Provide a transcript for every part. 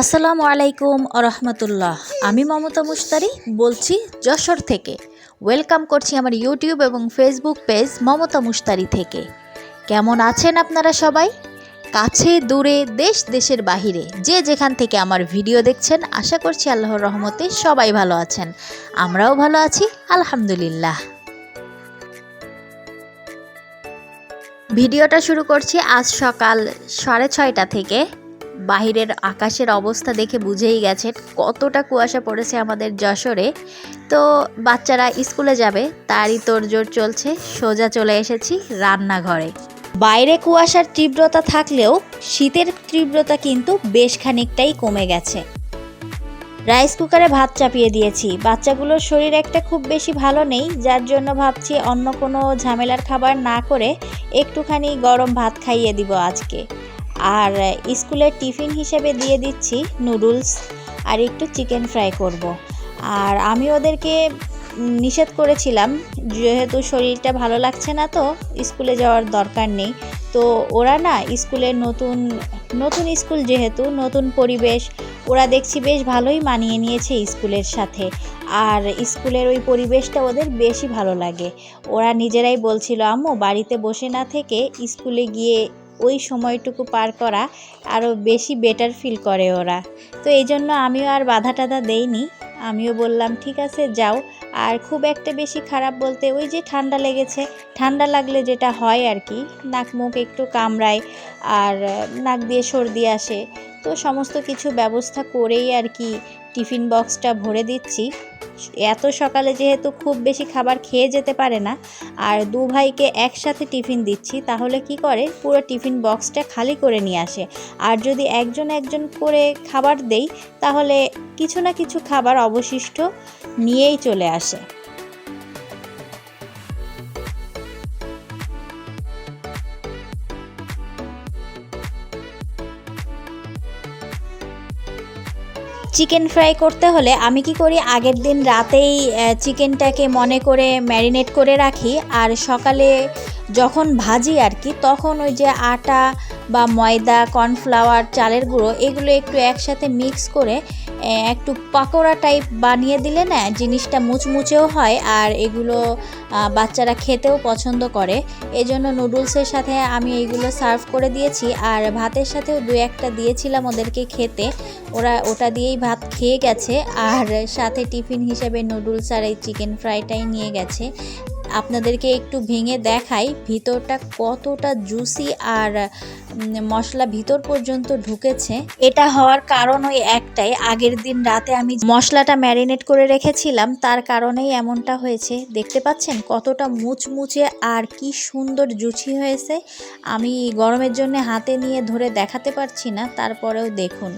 আসসালামু আলাইকুম রহমতুল্লাহ আমি মমতা মুস্তারি বলছি যশোর থেকে। ওয়েলকাম করছি আমার ইউটিউব এবং ফেসবুক পেজ মমতা মুস্তারি থেকে। কেমন আছেন আপনারা সবাই? কাছে, দূরে, দেশ, দেশের বাহিরে, যে যেখান থেকে আমার ভিডিও দেখছেন, আশা করছি আল্লাহর রহমতে সবাই ভালো আছেন। আমরাও ভালো আছি, আলহামদুলিল্লাহ। ভিডিওটা শুরু করছি আজ সকাল সাড়ে ছয়টা থেকে। বাহিরের আকাশের অবস্থা দেখে বুঝেই গেছেন কতটা কুয়াশা পড়েছে আমাদের যশোরে। তো বাচ্চারা স্কুলে যাবে, তারই তোড়জোড় চলছে। সোজা চলে এসেছি রান্নাঘরে। বাইরে কুয়াশার তীব্রতা থাকলেও শীতের তীব্রতা কিন্তু বেশ খানিকটাই কমে গেছে। রাইস কুকারে ভাত চাপিয়ে দিয়েছি। বাচ্চাগুলোর শরীর একটা খুব বেশি ভালো নেই, যার জন্য ভাবছি অন্য কোনো ঝামেলার খাবার না করে একটুখানি গরম ভাত খাইয়ে দিব আজকে। আর স্কুলের টিফিন হিসেবে দিয়ে দিচ্ছি নুডলস আর একটু চিকেন ফ্রাই করব। আর আমি ওদেরকে নিষেধ করেছিলাম, যেহেতু শরীরটা ভালো লাগছে না তো, স্কুলে যাওয়ার দরকার নেই। তো ওরা না স্কুলের নতুন নতুন স্কুল যেহেতু, নতুন পরিবেশ, ওরা দেখছি বেশ ভালোই মানিয়ে নিয়েছে স্কুলের সাথে। আর স্কুলের ওই পরিবেশটা ওদের বেশি ভালো লাগে। ওরা নিজেরাই বলছিল, আম্মু, বাড়িতে বসে না থেকে স্কুলে গিয়ে ওই সময়টুকু পার করা আরও বেশি বেটার ফিল করে ওরা। তো এই জন্য আমিও আর বাধা টাধা দেইনি। আমিও বললাম, ঠিক আছে, যাও। আর খুব একটা বেশি খারাপ বলতে ওই যে ঠান্ডা লেগেছে, ঠান্ডা লাগলে যেটা হয় আর কি, নাক মুখ একটু কামড়ায় আর নাক দিয়ে সর্দি আসে। তো সমস্ত কিছু ব্যবস্থা করেই আর কি টিফিন বক্সটা ভরে দিচ্ছি। এত সকালে যেহেতু খুব বেশি খাবার খেয়ে যেতে পারে না, আর দু ভাইকে একসাথে টিফিন দিচ্ছি, তাহলে কি করে? পুরো টিফিন বক্সটা খালি করে নিয়ে আসে। আর যদি একজন একজন করে খাবার দেই, তাহলে কিছু না কিছু খাবার অবশিষ্ট নিয়েই চলে আসে। চিকেন ফ্রাই করতে হলে আমি কি করি? আগের দিন রাতেই চিকেনটাকে মনে করে ম্যারিনেট করে রাখি। আর সকালে যখন ভাজি আর কি, তখন ওই যে আটা বা ময়দা, কর্নফ্লাওয়ার, চালের গুঁড়ো, এগুলো একটু একসাথে মিক্স করে একটু পাকোড়া টাইপ বানিয়ে দিলে না জিনিসটা মুচমুচেও হয় আর এগুলো বাচ্চারা খেতেও পছন্দ করে। এজন্য নুডলসের সাথে আমি এইগুলো সার্ভ করে দিয়েছি আর ভাতের সাথেও দু একটা দিয়েছিলাম ওদেরকে খেতে। ওরা ওটা দিয়েই ভাত খেয়ে গেছে আর সাথে টিফিন হিসেবে নুডলস আর এই চিকেন ফ্রাইটাই নিয়ে গেছে। আপনাদেরকে একটু ভেঙে দেখাই, ভিতরটা কতটা জুসি আর মশলা ভিতর পর্যন্ত ঢুকেছে, এটা হওয়ার কারণ ওই একটাই। আগের দিন রাতে আমি মশলাটা ম্যারিনেট করে রেখেছিলাম, তার কারণেই এমনটা হয়েছে। দেখতে পাচ্ছেন কতটা মুচমুচে আর কি সুন্দর জুচি হয়েছে। আমি গরমের জন্য হাতে নিয়ে ধরে দেখাতে পারছি না, তারপরেও দেখুন।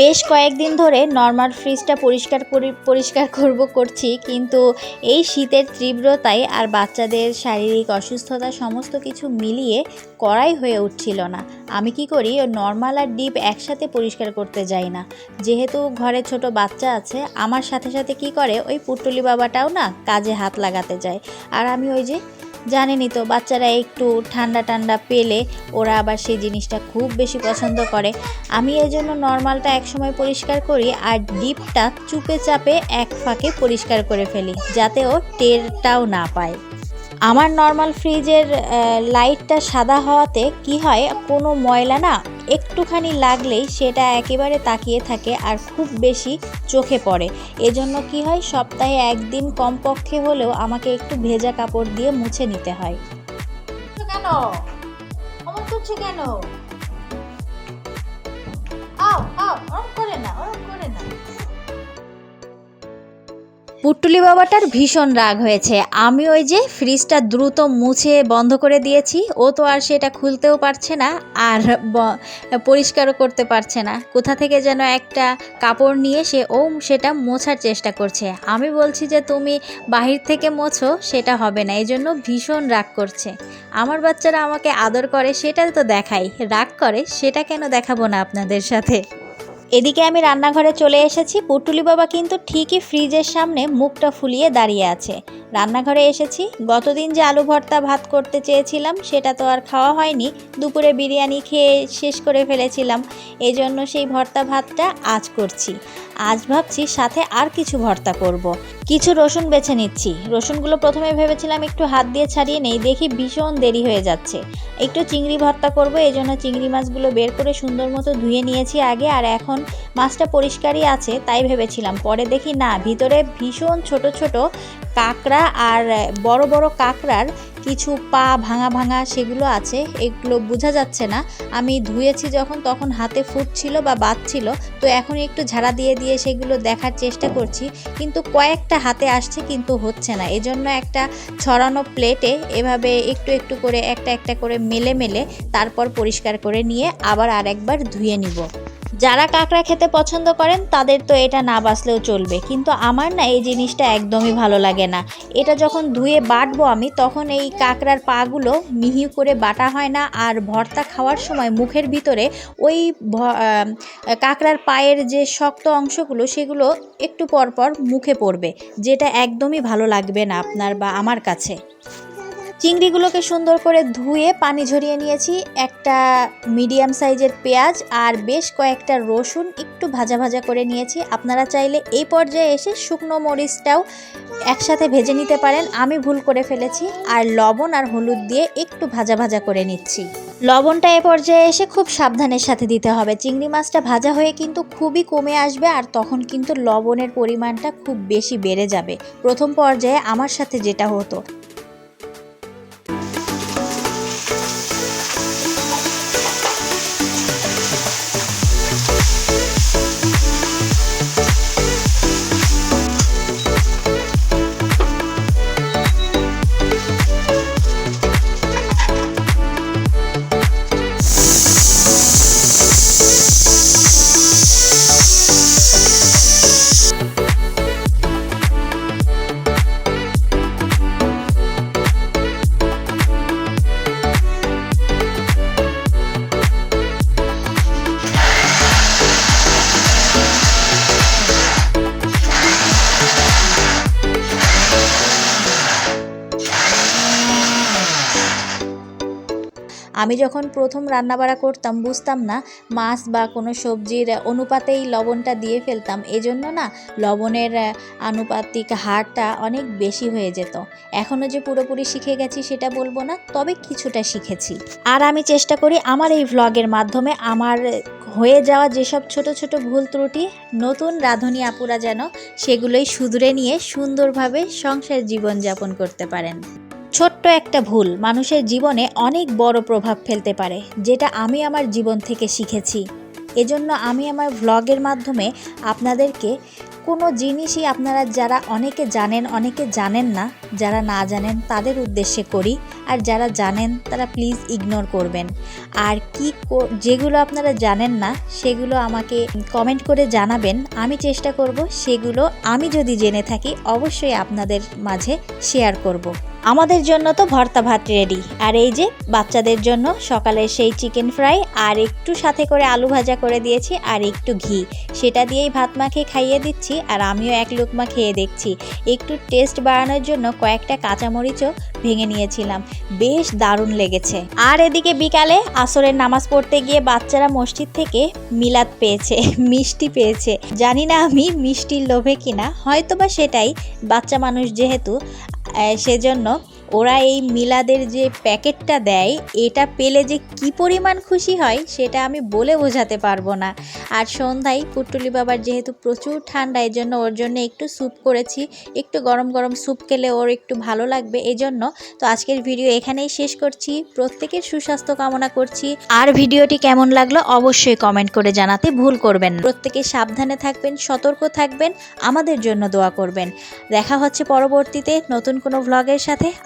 বেশ কয়েকদিন ধরে নর্মাল ফ্রিজটা পরিষ্কার করি পরিষ্কার করব, করছি, কিন্তু এই শীতের তীব্রতায় আর বাচ্চাদের শারীরিক অসুস্থতা সমস্ত কিছু মিলিয়ে করাই হয়ে উঠছিল না। আমি কি করি নর্মাল আর ডিপ একসাথে পরিষ্কার করতে যাই না। যেহেতু ঘরে ছোট বাচ্চা আছে, আমার সাথে সাথে কি করে, ওই পুটুলি বাবাটাও না কাজে হাত লাগাতে যায়। আর আমি ওই যে জানেনই তো, বাচ্চারা একটু ঠান্ডা ঠান্ডা পেলে ওরা আবার সেই জিনিসটা খুব বেশি পছন্দ করে। আমি এই জন্য নর্মালটা একসময় পরিষ্কার করি আর ডিপটা চুপে চাপে এক ফাঁকে পরিষ্কার করে ফেলি, যাতে ও টেরটাও না পায়। আমার নর্মাল ফ্রিজের লাইটটা সাদা হওয়াতে কি হয়, কোনো ময়লা না একটুখানি লাগলেই সেটা একেবারে তাকিয়ে থাকে আর খুব বেশি চোখে পড়ে। এজন্য কি হয়, সপ্তাহে একদিন কমপক্ষে হলেও আমাকে একটু ভেজা কাপড় দিয়ে মুছে নিতে হয়। কেন? অমন করছে আও পুটুলি বাবাটার ভীষণ রাগ হয়েছে। আমি ওই যে ফ্রিজটা দ্রুত মুছে বন্ধ করে দিয়েছি, ও তো আর সেটা খুলতেও পারছে না আর পরিষ্কারও করতে পারছে না। কোথা থেকে যেন একটা কাপড় নিয়ে সে ও সেটা মোছার চেষ্টা করছে। আমি বলছি যে, তুমি বাহির থেকে মোছো, সেটা হবে না। এই জন্য ভীষণ রাগ করছে। আমার বাচ্চারা আমাকে আদর করে সেটা তো দেখাই। রাগ করে, সেটা কেন দেখাবো না আপনাদের সাথে? এদিকে আমি রান্নাঘরে চলে এসেছি। পুটুলি বাবা কিন্তু ঠিকই ফ্রিজের সামনে মুখটা ফুলিয়ে দাঁড়িয়ে আছে। রান্নাঘরে এসেছি। গতদিন যে আলু ভর্তা ভাত করতে চেয়েছিলাম, সেটা তো আর খাওয়া হয়নি। দুপুরে বিরিয়ানি খেয়ে শেষ করে ফেলেছিলাম। এই জন্য সেই ভর্তা ভাতটা আজ করছি। আজ ভাবছি সাথে আর কিছু ভর্তা করব। কিছু রসুন বেছে নিচ্ছি। রসুনগুলো প্রথমে ভেবেছিলাম একটু হাত দিয়ে ছাড়িয়ে নেই, দেখি ভীষণ দেরি হয়ে যাচ্ছে। একটু চিংড়ি ভর্তা করব এই জন্য চিংড়ি মাছগুলো বের করে সুন্দর মতো ধুয়ে নিয়েছি আগে, আর এখন মাছটা পরিষ্কারই আছে, তাই ভেবেছিলাম। পরে দেখি না, ভিতরে ভীষণ ছোট ছোট কাঁকড়া আর বড় বড় কাঁকড়ার কিছু পা ভাঙা ভাঙা সেগুলো আছে, এগুলো বোঝা যাচ্ছে না। আমি ধুয়েছি যখন, তখন হাতে ফুটছিল বা বাদছিল তো এখন একটু ঝাড়া দিয়ে দিয়ে সেগুলো দেখার চেষ্টা করছি। কিন্তু কয়েকটা হাতে আসছে, কিন্তু হচ্ছে না। এজন্য একটা ছড়ানো প্লেটে এভাবে একটু একটু করে, একটা একটা করে মেলে মেলে তারপর পরিষ্কার করে নিয়ে আবার আরেকবার ধুয়ে নিব। যারা কাঁকড়া খেতে পছন্দ করেন, তাদের তো এটা না বাসলেও চলবে। কিন্তু আমার না এই জিনিসটা একদমই ভালো লাগে না। এটা যখন ধুয়ে বাটবো আমি, তখন এই কাঁকড়ার পাগুলো মিহি করে বাটা হয় না আর ভর্তা খাওয়ার সময় মুখের ভিতরে ওই কাঁকড়ার পায়ের যে শক্ত অংশগুলো, সেগুলো একটু পর পর মুখে পড়বে, যেটা একদমই ভালো লাগবে না আপনার বা আমার কাছে। চিংড়িগুলোকে সুন্দর করে ধুয়ে পানি ঝরিয়ে নিয়েছি। একটা মিডিয়াম সাইজের পেঁয়াজ আর বেশ কয়েকটা রসুন একটু ভাজা ভাজা করে নিয়েছি। আপনারা চাইলে এই পর্যায়ে এসে শুকনো মরিচটাও একসাথে ভেজে নিতে পারেন। আমি ভুল করে ফেলেছি। আর লবণ আর হলুদ দিয়ে একটু ভাজা ভাজা করে নিচ্ছি। লবণটা এ পর্যায়ে এসে খুব সাবধানের সাথে দিতে হবে। চিংড়ি মাছটা ভাজা হয়ে কিন্তু খুবই কমে আসবে আর তখন কিন্তু লবণের পরিমাণটা খুব বেশি বেড়ে যাবে। প্রথম পর্যায়ে আমার সাথে যেটা হতো আমি যখন প্রথম রান্নাবাড়া করতাম, বুঝতাম না মাছ বা কোনো সবজির অনুপাতেই লবণটা দিয়ে ফেলতাম। এজন্য না লবণের আনুপাতিক হারটা অনেক বেশি হয়ে যেত। এখনও যে পুরোপুরি শিখে গেছি সেটা বলব না, তবে কিছুটা শিখেছি। আর আমি চেষ্টা করি আমার এই ভ্লগের মাধ্যমে আমার হয়ে যাওয়া যেসব ছোট ছোট ভুল ত্রুটি, নতুন রাঁধুনি আপুরা যেন সেগুলোই শুধরে নিয়ে সুন্দরভাবে সংসার জীবনযাপন করতে পারেন। ছোট্ট একটা ভুল মানুষের জীবনে অনেক বড় প্রভাব ফেলতে পারে, যেটা আমি আমার জীবন থেকে শিখেছি। এজন্য আমি আমার ভ্লগের মাধ্যমে আপনাদেরকে কোনো জিনিসই আপনারা যারা অনেকে জানেন অনেকে জানেন না, যারা না জানেন তাদের উদ্দেশ্যে করি। আর যারা জানেন তারা প্লিজ ইগনোর করবেন। আর কি যেগুলো আপনারা জানেন না, সেগুলো আমাকে কমেন্ট করে জানাবেন। আমি চেষ্টা করব সেগুলো আমি যদি জেনে থাকি, অবশ্যই আপনাদের মাঝে শেয়ার করব। আমাদের জন্য তো ভর্তা ভাত রেডি আর এই যে বাচ্চাদের জন্য সকালের সেই চিকেন ফ্রাই আর একটু সাথে করে আলু ভাজা করে দিয়েছি, আর একটু ঘি। সেটা দিয়েই ভাত মাখিয়ে খাইয়ে দিচ্ছি। আর আমিও এক লুকমা খেয়ে দেখছি। একটু টেস্ট বাড়ানোর জন্য কয়েকটা কাঁচামরিচও ভেঙে নিয়েছিলাম। বেশ দারুণ লেগেছে। আর এদিকে বিকালে আসরের নামাজ পড়তে গিয়ে বাচ্চারা মসজিদ থেকে মিলাদ পেয়েছে, মিষ্টি পেয়েছে। জানি না আমি মিষ্টির লোভে কিনা হয়তো বা সেটাই। বাচ্চা মানুষ যেহেতু সেজন্য ওরা এই মিলাদের যে প্যাকেটটা দেয়, এটা পেলে যে কি পরিমাণ খুশি হয়, সেটা আমি বলে বোঝাতে পারব না। আর সন্ধ্যায় পুটুলি বাবার যেহেতু প্রচুর ঠান্ডা এই জন্য ওর জন্য একটু স্যুপ করেছি। একটু গরম গরম স্যুপ খেলে ওর একটু ভালো লাগবে এই জন্য তো আজকের ভিডিও এখানেই শেষ করছি। প্রত্যেকের সুস্বাস্থ্য কামনা করছি। আর ভিডিওটি কেমন লাগল অবশ্যই কমেন্ট করে জানাতে ভুল করবেন প্রত্যেকে সাবধানে থাকবেন, সতর্ক থাকবেন, আমাদের জন্য দোয়া করবেন। দেখা হচ্ছে পরবর্তীতে নতুন কোনো ভ্লগের সাথে।